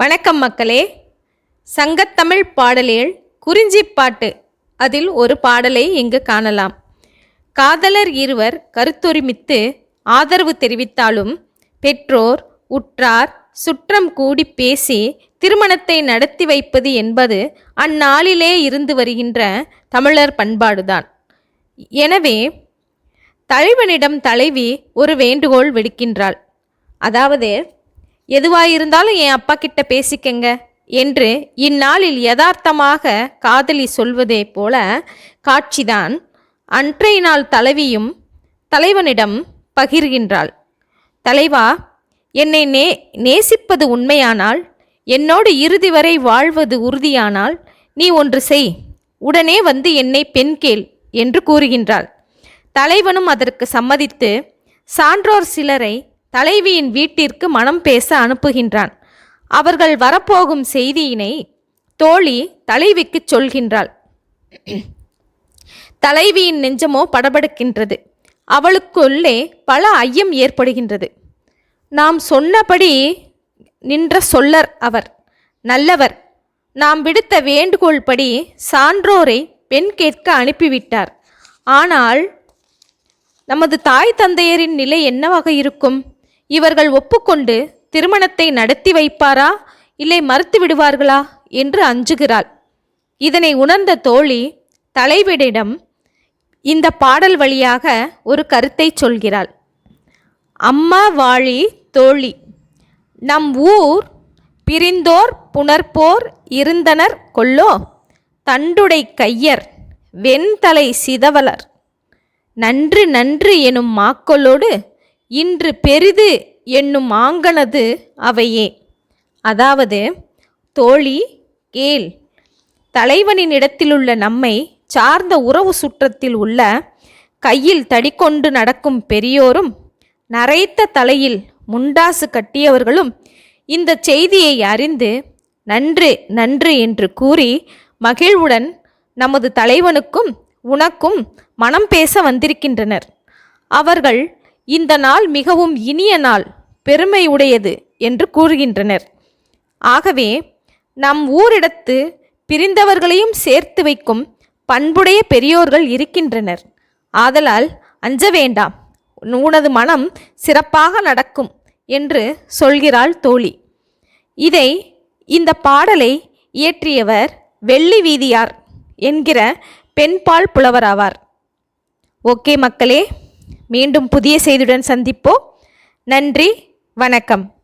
வணக்கம் மக்களே. சங்கத்தமிழ் பாடலில் குறிஞ்சிப்பாட்டு அதில் ஒரு பாடலை இங்கு காணலாம். காதலர் இருவர் கருத்தொருமித்து ஆதரவு தெரிவித்தாலும் பெற்றோர் உற்றார் சுற்றம் கூடி பேசி திருமணத்தை நடத்தி வைப்பது என்பது அந்நாளிலே இருந்து வருகின்ற தமிழர் பண்பாடுதான். எனவே தலைவனிடம் தலைவி ஒரு வேண்டுகோள் விடுக்கின்றாள். அதாவது எதுவாயிருந்தாலும் என் அப்பா கிட்ட பேசிக்கங்க என்று இந்நாளில் யதார்த்தமாக காதலி சொல்வதே போல காட்சிதான் அன்றைய நாள் தலைவியும் தலைவனிடம் பகிர்கின்றாள். தலைவா என்னை நே நேசிப்பது உண்மையானால் என்னோடு இறுதி வரை வாழ்வது உறுதியானால் நீ ஒன்று செய் உடனே வந்து என்னை பெண் கேள் என்று கூறுகின்றாள். தலைவனும் அதற்கு சம்மதித்து சான்றோர் சிலரை தலைவியின் வீட்டிற்கு மனம் பேச அனுப்புகின்றான். அவர்கள் வரப்போகும் செய்தியினை தோழி தலைவிக்குச் சொல்கின்றாள். தலைவியின் நெஞ்சமோ படபடுக்கின்றது. அவளுக்குள்ளே பல ஐயம் ஏற்படுகின்றது. நாம் சொன்னபடி நின்ற சொல்லர் அவர் நல்லவர். நாம் விடுத்த வேண்டுகோள் படி சான்றோரை பெண் கேட்க அனுப்பிவிட்டார். ஆனால் நமது தாய் தந்தையரின் நிலை என்னவாக இருக்கும்? இவர்கள் ஒப்புக்கொண்டு திருமணத்தை நடத்தி வைப்பாரா? இல்லை மறுத்து விடுவார்களா? என்று அஞ்சுகிறாள். இதனை உணர்ந்த தோழி தலைவிடிடம் இந்த பாடல் வழியாக ஒரு கருத்தை சொல்கிறாள். அம்மா வாழி தோழி நம் ஊர் பிரிந்தோர் புணர்ப்போர் இருந்தனர் கொல்லோ தண்டுடை கையர் வெண்தலை சிதவலர். நன்று நன்று எனும் மாக்களோடு இன்று பெரிது என்னும் ஆங்கனது அவையே. அதாவது தோழி கேள் தலைவனின் இடத்திலுள்ள நம்மை சார்ந்த உறவு சுற்றத்தில் உள்ள கையில் தடிக்கொண்டு நடக்கும் பெரியோரும் நரைத்த தலையில் முண்டாசு கட்டியவர்களும் இந்த செய்தியை அறிந்து நன்று நன்று என்று கூறி மகிழ்வுடன் நமது தலைவனுக்கும் உனக்கும் மனம் பேச வந்திருக்கின்றனர். அவர்கள் இந்த நாள் மிகவும் இனிய நாள் பெருமை உடையது என்று கூறுகின்றனர். ஆகவே நம் ஊரிடத்து பிரிந்தவர்களையும் சேர்த்து வைக்கும் பண்புடைய பெரியோர்கள் இருக்கின்றனர். ஆதலால் அஞ்ச வேண்டாம் உனது மனம் சிறப்பாக நடக்கும் என்று சொல்கிறாள் தோழி. இதை இந்த பாடலை இயற்றியவர் வெள்ளி வீதியார் என்கிற பெண்பால் புலவராவார் ஓகே மக்களே மீண்டும் புதிய செய்தியுடன் சந்திப்போம். நன்றி வணக்கம்.